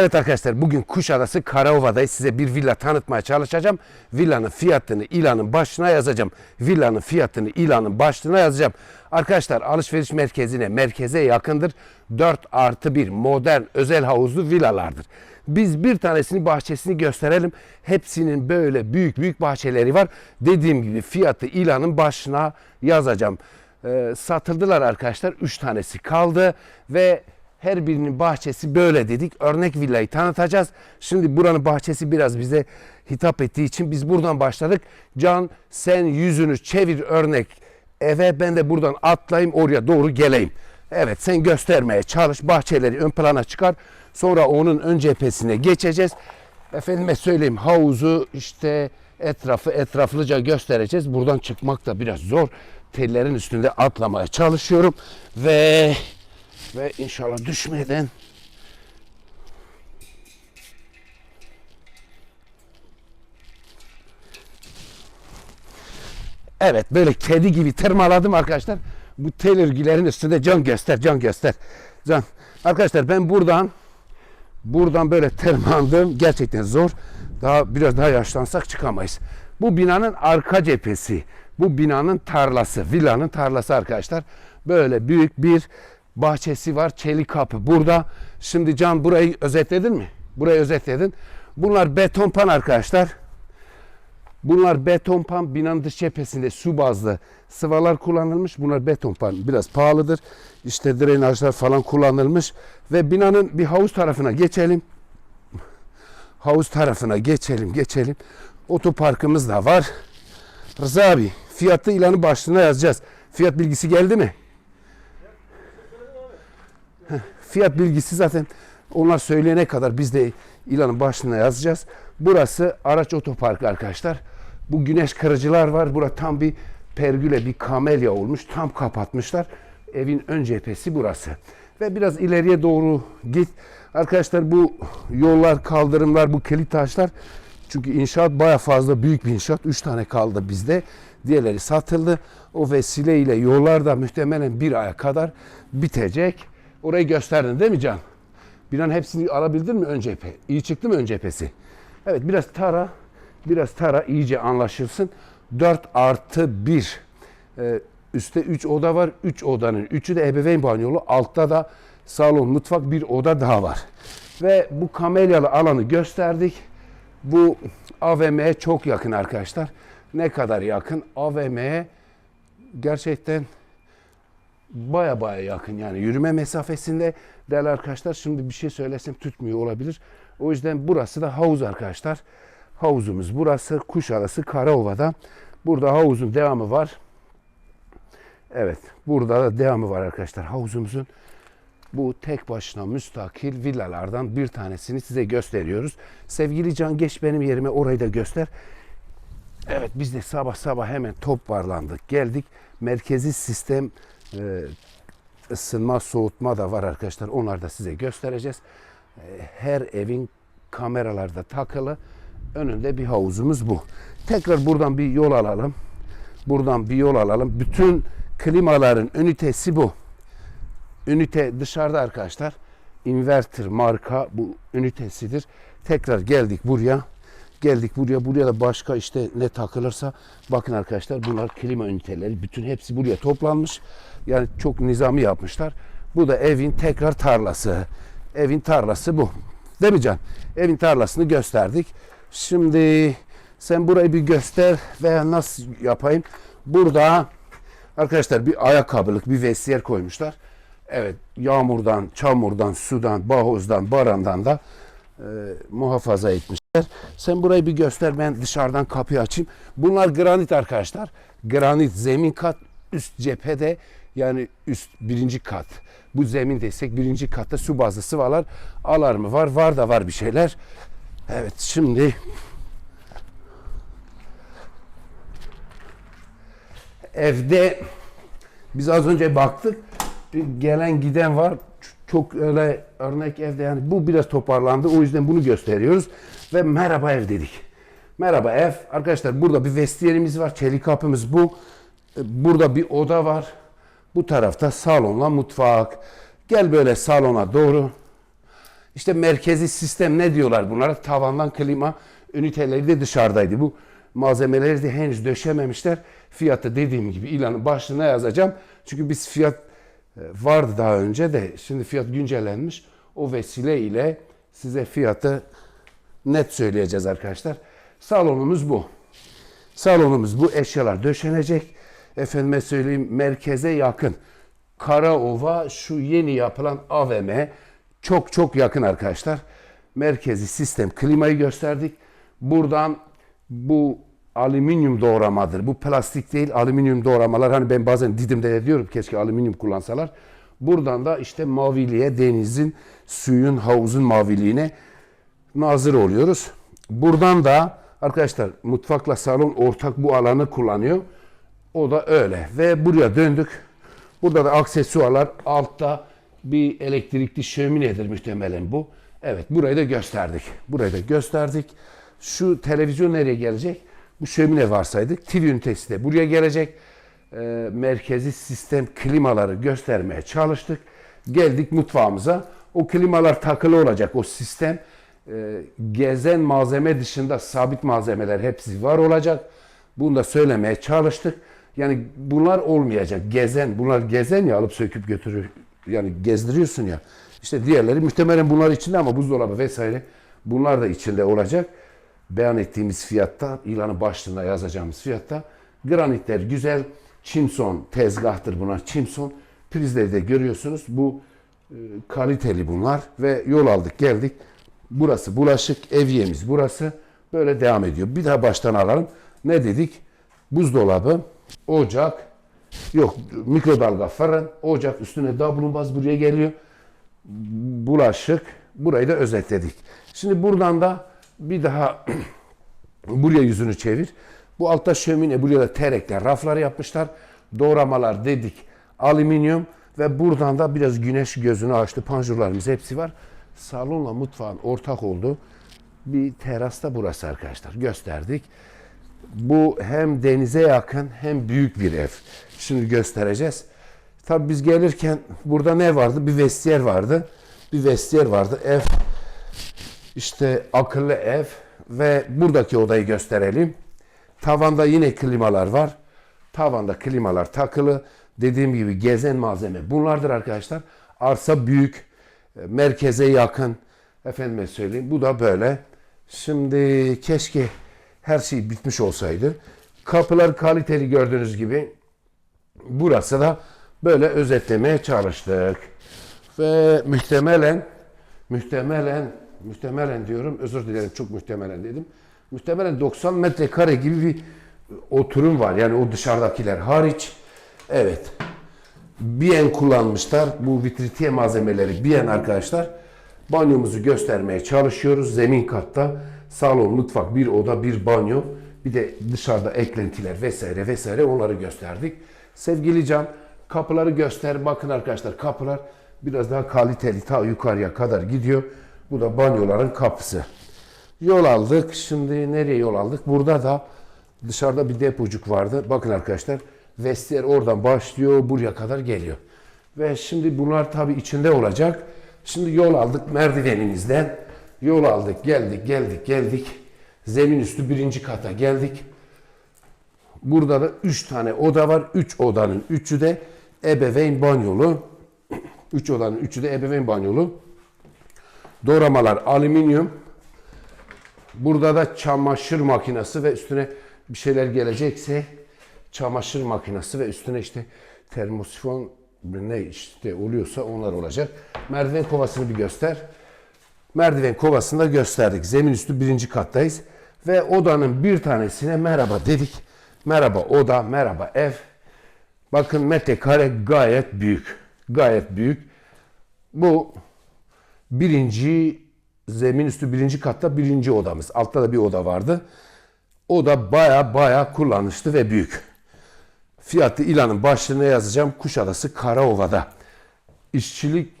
Evet arkadaşlar bugün Kuşadası Karaova'dayız. Size bir villa tanıtmaya çalışacağım. Villanın fiyatını ilanın başına yazacağım. Villanın fiyatını ilanın başlığına yazacağım. Arkadaşlar alışveriş merkezine, merkeze yakındır. 4 artı 1 modern özel havuzlu villalardır. Biz bir tanesini bahçesini gösterelim. Hepsinin böyle büyük büyük bahçeleri var. Dediğim gibi fiyatı ilanın başına yazacağım. Ee, satıldılar arkadaşlar. 3 tanesi kaldı ve her birinin bahçesi böyle dedik. Örnek villayı tanıtacağız. Şimdi buranın bahçesi biraz bize hitap ettiği için biz buradan başladık. Can sen yüzünü çevir örnek eve ben de buradan atlayayım oraya doğru geleyim. Evet sen göstermeye çalış bahçeleri ön plana çıkar. Sonra onun ön cephesine geçeceğiz. Efendime söyleyeyim havuzu işte etrafı etraflıca göstereceğiz. Buradan çıkmak da biraz zor. Tellerin üstünde atlamaya çalışıyorum ve ve inşallah düşmeden Evet böyle kedi gibi tırmaladım arkadaşlar. Bu tel örgülerin üstünde can göster, can göster. Can. Arkadaşlar ben buradan buradan böyle tırmandım. Gerçekten zor. Daha biraz daha yaşlansak çıkamayız. Bu binanın arka cephesi. Bu binanın tarlası, villanın tarlası arkadaşlar. Böyle büyük bir bahçesi var. Çelik kapı burada. Şimdi Can burayı özetledin mi? Burayı özetledin. Bunlar beton pan arkadaşlar. Bunlar beton pan binanın dış cephesinde su bazlı sıvalar kullanılmış. Bunlar beton pan biraz pahalıdır. İşte drenajlar falan kullanılmış. Ve binanın bir havuz tarafına geçelim. Havuz tarafına geçelim geçelim. Otoparkımız da var. Rıza abi fiyatı ilanı başlığına yazacağız. Fiyat bilgisi geldi mi? Heh, Fiyat bilgisi zaten onlar söyleyene kadar biz de ilanın başlığına yazacağız. Burası araç otoparkı arkadaşlar. Bu güneş kırıcılar var. Burada tam bir pergüle, bir kamelya olmuş. Tam kapatmışlar. Evin ön cephesi burası. Ve biraz ileriye doğru git. Arkadaşlar bu yollar, kaldırımlar, bu kilit taşlar çünkü inşaat baya fazla büyük bir inşaat. Üç tane kaldı bizde. Diğerleri satıldı. O vesileyle yollar da muhtemelen bir aya kadar bitecek. Orayı gösterdin değil mi Can? Binanın hepsini alabildin mi ön cephe? İyi çıktı mı ön cephesi? Evet biraz tara. Biraz tara iyice anlaşılsın. 4 artı 1. Ee, üstte 3 oda var. 3 odanın 3'ü de ebeveyn banyolu. Altta da salon, mutfak bir oda daha var. Ve bu kamelyalı alanı gösterdik. Bu AVM'ye çok yakın arkadaşlar. Ne kadar yakın? AVM'ye gerçekten baya baya yakın yani yürüme mesafesinde değerli arkadaşlar şimdi bir şey söylesem tutmuyor olabilir. O yüzden burası da havuz arkadaşlar. Havuzumuz burası Kuşadası Karaova'da. Burada havuzun devamı var. Evet burada da devamı var arkadaşlar havuzumuzun. Bu tek başına müstakil villalardan bir tanesini size gösteriyoruz. Sevgili Can geç benim yerime orayı da göster. Evet biz de sabah sabah hemen top varlandık geldik. Merkezi sistem e, ısınma soğutma da var arkadaşlar. Onları da size göstereceğiz. E, her evin kameralarda takılı. Önünde bir havuzumuz bu. Tekrar buradan bir yol alalım. Buradan bir yol alalım. Bütün klimaların ünitesi bu. Ünite dışarıda arkadaşlar. Inverter marka bu ünitesidir. Tekrar geldik buraya. Geldik buraya. Buraya da başka işte ne takılırsa bakın arkadaşlar bunlar klima üniteleri. Bütün hepsi buraya toplanmış. Yani çok nizami yapmışlar. Bu da evin tekrar tarlası. Evin tarlası bu. Değil mi Can? Evin tarlasını gösterdik. Şimdi sen burayı bir göster veya nasıl yapayım? Burada arkadaşlar bir ayakkabılık, bir vestiyer koymuşlar. Evet, yağmurdan, çamurdan, sudan, bahozdan, barandan da e, muhafaza etmişler. Sen burayı bir göster, ben dışarıdan kapıyı açayım. Bunlar granit arkadaşlar. Granit zemin kat, üst cephede yani üst birinci kat. Bu zemin desek birinci katta su bazlı sıvalar alarmı var. Var da var bir şeyler. Evet şimdi evde biz az önce baktık. Bir gelen giden var. Çok öyle örnek evde yani bu biraz toparlandı. O yüzden bunu gösteriyoruz. Ve merhaba ev dedik. Merhaba ev. Arkadaşlar burada bir vestiyerimiz var. Çelik kapımız bu. E, Burada bir oda var. Bu tarafta salonla mutfak. Gel böyle salona doğru. İşte merkezi sistem ne diyorlar bunlara? Tavandan klima üniteleri de dışarıdaydı. Bu malzemeleri de henüz döşememişler. Fiyatı dediğim gibi ilanın başlığına yazacağım. Çünkü biz fiyat vardı daha önce de şimdi fiyat güncellenmiş. O vesile ile size fiyatı net söyleyeceğiz arkadaşlar. Salonumuz bu. Salonumuz bu eşyalar döşenecek. Efendime söyleyeyim merkeze yakın. Karaova şu yeni yapılan AVM çok çok yakın arkadaşlar. Merkezi sistem klimayı gösterdik. Buradan bu alüminyum doğramadır. Bu plastik değil alüminyum doğramalar. Hani ben bazen Didim'de de diyorum keşke alüminyum kullansalar. Buradan da işte maviliğe denizin, suyun, havuzun maviliğine nazır oluyoruz. Buradan da arkadaşlar mutfakla salon ortak bu alanı kullanıyor. O da öyle. Ve buraya döndük. Burada da aksesuarlar altta bir elektrikli şöminedir muhtemelen bu. Evet burayı da gösterdik. Burayı da gösterdik. Şu televizyon nereye gelecek? Bu şömine varsaydık. TV ünitesi de buraya gelecek. Ee, merkezi sistem klimaları göstermeye çalıştık. Geldik mutfağımıza. O klimalar takılı olacak. O sistem e, gezen malzeme dışında sabit malzemeler hepsi var olacak. Bunu da söylemeye çalıştık. Yani bunlar olmayacak. Gezen, bunlar gezen ya alıp söküp götürür. Yani gezdiriyorsun ya. İşte diğerleri muhtemelen bunlar içinde ama buzdolabı vesaire bunlar da içinde olacak. Beyan ettiğimiz fiyatta, ilanın başlığında yazacağımız fiyatta. Granitler güzel. Çimson tezgahtır bunlar. Çimson. Prizleri de görüyorsunuz. Bu e, kaliteli bunlar ve yol aldık geldik. Burası bulaşık eviyemiz burası. Böyle devam ediyor. Bir daha baştan alalım. Ne dedik? Buzdolabı, ocak, yok mikrodalga fırın, ocak üstüne davlumbaz buraya geliyor. Bulaşık, burayı da özetledik. Şimdi buradan da bir daha buraya yüzünü çevir. Bu altta şömine, buraya da terekler, raflar yapmışlar. Doğramalar dedik, alüminyum ve buradan da biraz güneş gözünü açtı. Panjurlarımız hepsi var. Salonla mutfağın ortak olduğu bir terasta burası arkadaşlar. Gösterdik. Bu hem denize yakın hem büyük bir ev. Şimdi göstereceğiz. Tabii biz gelirken burada ne vardı? Bir vestiyer vardı. Bir vestiyer vardı. Ev işte akıllı ev ve buradaki odayı gösterelim. Tavanda yine klimalar var. Tavanda klimalar takılı. Dediğim gibi gezen malzeme bunlardır arkadaşlar. Arsa büyük, e, merkeze yakın. Efendime söyleyeyim bu da böyle. Şimdi keşke her şey bitmiş olsaydı. Kapılar kaliteli gördüğünüz gibi. Burası da böyle özetlemeye çalıştık. Ve muhtemelen muhtemelen muhtemelen diyorum özür dilerim çok muhtemelen dedim. Muhtemelen 90 metrekare gibi bir oturum var. Yani o dışarıdakiler hariç. Evet. Bien kullanmışlar. Bu vitritiye malzemeleri Bien arkadaşlar. Banyomuzu göstermeye çalışıyoruz. Zemin katta salon, mutfak, bir oda, bir banyo. Bir de dışarıda eklentiler vesaire vesaire onları gösterdik. Sevgili Can kapıları göster. Bakın arkadaşlar kapılar biraz daha kaliteli ta yukarıya kadar gidiyor. Bu da banyoların kapısı. Yol aldık. Şimdi nereye yol aldık? Burada da dışarıda bir depocuk vardı. Bakın arkadaşlar vestiyer oradan başlıyor buraya kadar geliyor. Ve şimdi bunlar tabi içinde olacak. Şimdi yol aldık merdivenimizden. Yol aldık geldik geldik geldik. Zemin üstü birinci kata geldik. Burada da üç tane oda var. Üç odanın üçü de ebeveyn banyolu. Üç odanın üçü de ebeveyn banyolu. Doğramalar alüminyum. Burada da çamaşır makinesi ve üstüne bir şeyler gelecekse çamaşır makinesi ve üstüne işte termosifon ne işte oluyorsa onlar olacak. Merdiven kovasını bir göster. Merdiven kovasını da gösterdik. Zemin üstü birinci kattayız. Ve odanın bir tanesine merhaba dedik. Merhaba oda, merhaba ev. Bakın metrekare gayet büyük. Gayet büyük. Bu birinci zemin üstü birinci katta birinci odamız. Altta da bir oda vardı. O da baya baya kullanışlı ve büyük. Fiyatı ilanın başlığına yazacağım. Kuşadası Karaova'da. İşçilik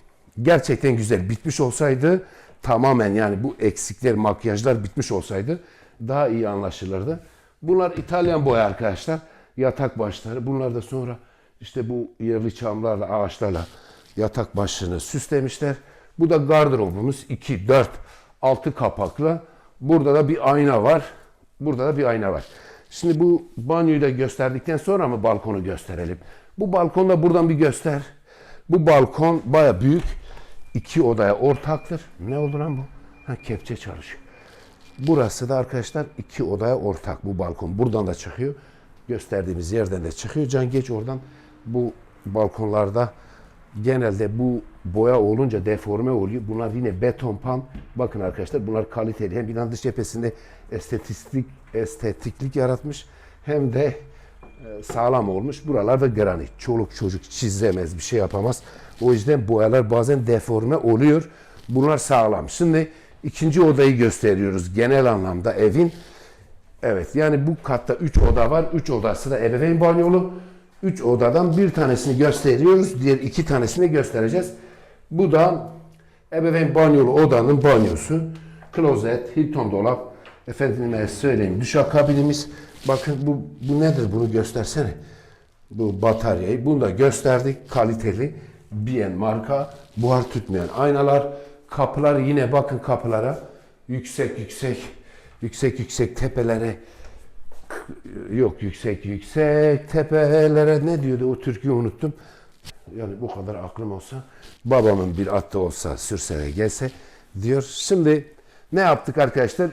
gerçekten güzel. Bitmiş olsaydı tamamen yani bu eksikler, makyajlar bitmiş olsaydı daha iyi anlaşılırdı. Bunlar İtalyan boya arkadaşlar. Yatak başları. Bunlar da sonra işte bu yerli çamlarla, ağaçlarla yatak başını süslemişler. Bu da gardırobumuz 2, 4, 6 kapaklı. Burada da bir ayna var. Burada da bir ayna var. Şimdi bu banyoyu da gösterdikten sonra mı balkonu gösterelim? Bu balkonu da buradan bir göster. Bu balkon baya büyük. İki odaya ortaktır. Ne oldu lan bu? Ha, kepçe çalışıyor. Burası da arkadaşlar iki odaya ortak bu balkon. Buradan da çıkıyor. Gösterdiğimiz yerden de çıkıyor. Can geç oradan bu balkonlarda genelde bu boya olunca deforme oluyor. Bunlar yine beton pan. Bakın arkadaşlar bunlar kaliteli. Hem binanın dış cephesinde estetiklik, estetiklik yaratmış hem de e, sağlam olmuş. Buralarda granit. Çoluk çocuk çizemez, bir şey yapamaz. O yüzden boyalar bazen deforme oluyor. Bunlar sağlam. Şimdi ikinci odayı gösteriyoruz genel anlamda evin. Evet yani bu katta 3 oda var. 3 odası da ebeveyn banyolu. 3 odadan bir tanesini gösteriyoruz. Diğer iki tanesini göstereceğiz. Bu da ebeveyn banyolu odanın banyosu. Klozet, Hilton dolap. Efendime söyleyeyim duşakabinimiz. Bakın bu, bu nedir bunu göstersene. Bu bataryayı. Bunu da gösterdik. Kaliteli. Bien marka. Buhar tutmayan aynalar. Kapılar yine bakın kapılara. Yüksek yüksek yüksek yüksek tepelere yok yüksek yüksek tepelere ne diyordu o türküyü unuttum. Yani bu kadar aklım olsa babamın bir atı olsa sürse ve gelse diyor. Şimdi ne yaptık arkadaşlar?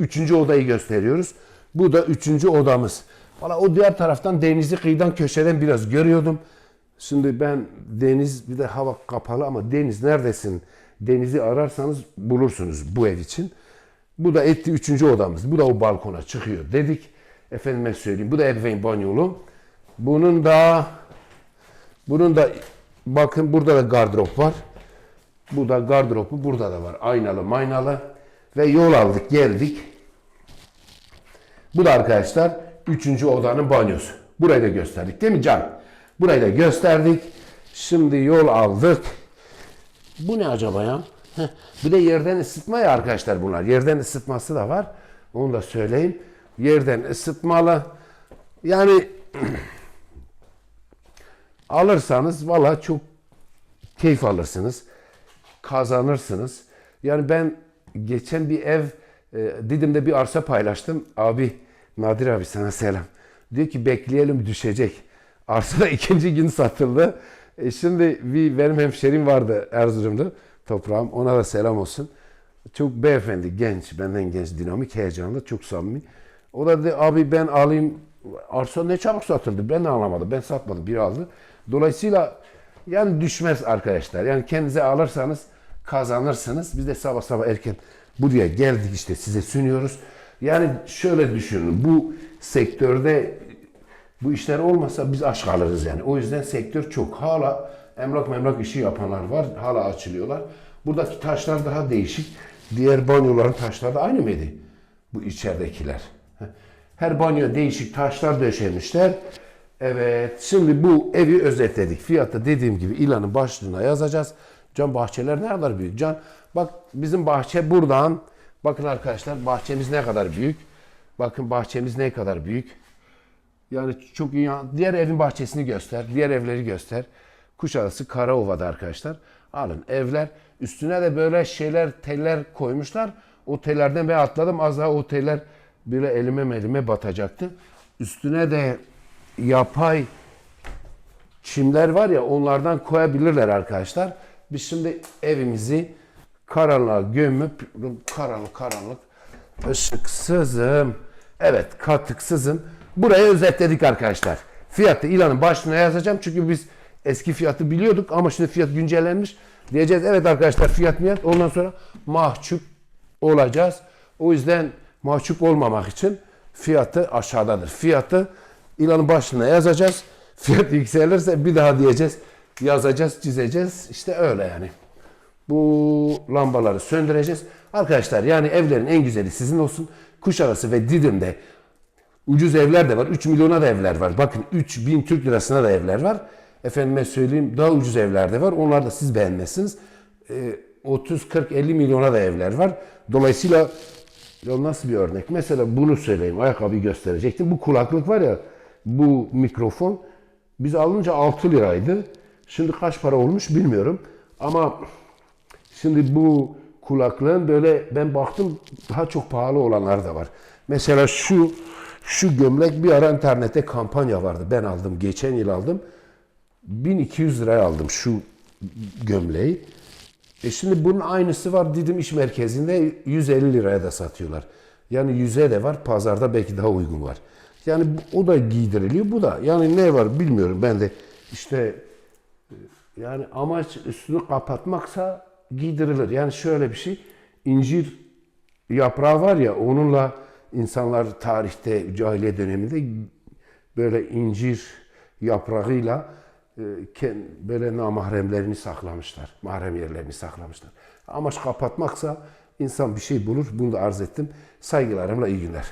Üçüncü odayı gösteriyoruz. Bu da üçüncü odamız. Valla o diğer taraftan denizi kıyıdan köşeden biraz görüyordum. Şimdi ben deniz bir de hava kapalı ama deniz neredesin? Denizi ararsanız bulursunuz bu ev için. Bu da etti üçüncü odamız. Bu da o balkona çıkıyor dedik. Efendime söyleyeyim. Bu da ebeveyn banyolu. Bunun da bunun da bakın burada da gardırop var. Bu da gardıropu burada da var. Aynalı maynalı. Ve yol aldık geldik. Bu da arkadaşlar üçüncü odanın banyosu. Burayı da gösterdik değil mi Can? Burayı da gösterdik. Şimdi yol aldık. Bu ne acaba ya? Bir de yerden ısıtma ya arkadaşlar bunlar. Yerden ısıtması da var. Onu da söyleyeyim. Yerden ısıtmalı. Yani alırsanız valla çok keyif alırsınız. Kazanırsınız. Yani ben geçen bir ev e, Didim'de bir arsa paylaştım. Abi Nadir abi sana selam. Diyor ki bekleyelim düşecek. Arsa da ikinci gün satıldı. E şimdi bir benim hemşerim vardı Erzurum'da toprağım. Ona da selam olsun. Çok beyefendi, genç, benden genç, dinamik, heyecanlı, çok samimi. O da dedi abi ben alayım. Arsa ne çabuk satıldı. Ben de anlamadım. Ben satmadım. Biri aldı. Dolayısıyla yani düşmez arkadaşlar. Yani kendinize alırsanız kazanırsınız. Biz de sabah sabah erken buraya geldik işte size sunuyoruz. Yani şöyle düşünün. Bu sektörde bu işler olmasa biz aç kalırız yani. O yüzden sektör çok. Hala emlak memlak işi yapanlar var. Hala açılıyorlar. Buradaki taşlar daha değişik. Diğer banyoların taşları da aynı mıydı? Bu içeridekiler. Her banyo değişik taşlar döşemişler. Evet, şimdi bu evi özetledik. Fiyatı dediğim gibi ilanın başlığına yazacağız. Can bahçeler ne kadar büyük? Can bak bizim bahçe buradan. Bakın arkadaşlar bahçemiz ne kadar büyük. Bakın bahçemiz ne kadar büyük. Yani çok iyi. Diğer evin bahçesini göster. Diğer evleri göster. Kuşadası Karaova'da arkadaşlar. Alın evler. Üstüne de böyle şeyler, teller koymuşlar. O tellerden ben atladım. Az daha o teller böyle elime melime batacaktı. Üstüne de yapay çimler var ya onlardan koyabilirler arkadaşlar. Biz şimdi evimizi karanlığa gömüp karanlık karanlık ışıksızım. Evet katıksızım. Burayı özetledik arkadaşlar. Fiyatı ilanın başlığına yazacağım çünkü biz eski fiyatı biliyorduk ama şimdi fiyat güncellenmiş. Diyeceğiz evet arkadaşlar fiyat miyat ondan sonra mahcup olacağız. O yüzden mahcup olmamak için fiyatı aşağıdadır. Fiyatı ilanın başlığına yazacağız. Fiyat yükselirse bir daha diyeceğiz. Yazacağız, çizeceğiz. İşte öyle yani. Bu lambaları söndüreceğiz. Arkadaşlar yani evlerin en güzeli sizin olsun. Kuşadası ve Didim'de ucuz evler de var. 3 milyona da evler var. Bakın 3000 Türk lirasına da evler var. Efendime söyleyeyim daha ucuz evler de var. Onlar da siz beğenmezsiniz. Ee, 30, 40, 50 milyona da evler var. Dolayısıyla ya nasıl bir örnek? Mesela bunu söyleyeyim. Ayakkabıyı gösterecektim. Bu kulaklık var ya bu mikrofon biz alınca 6 liraydı. Şimdi kaç para olmuş bilmiyorum. Ama Şimdi bu kulaklığın böyle ben baktım daha çok pahalı olanlar da var. Mesela şu şu gömlek bir ara internette kampanya vardı. Ben aldım. Geçen yıl aldım. 1200 liraya aldım şu gömleği. E şimdi bunun aynısı var Didim İş Merkezi'nde 150 liraya da satıyorlar. Yani 100'e de var. Pazarda belki daha uygun var. Yani o da giydiriliyor. Bu da. Yani ne var bilmiyorum. Ben de işte yani amaç üstünü kapatmaksa giydirilir. Yani şöyle bir şey. incir yaprağı var ya onunla insanlar tarihte cahiliye döneminde böyle incir yaprağıyla e, böyle namahremlerini saklamışlar. Mahrem yerlerini saklamışlar. Amaç kapatmaksa insan bir şey bulur. Bunu da arz ettim. Saygılarımla iyi günler.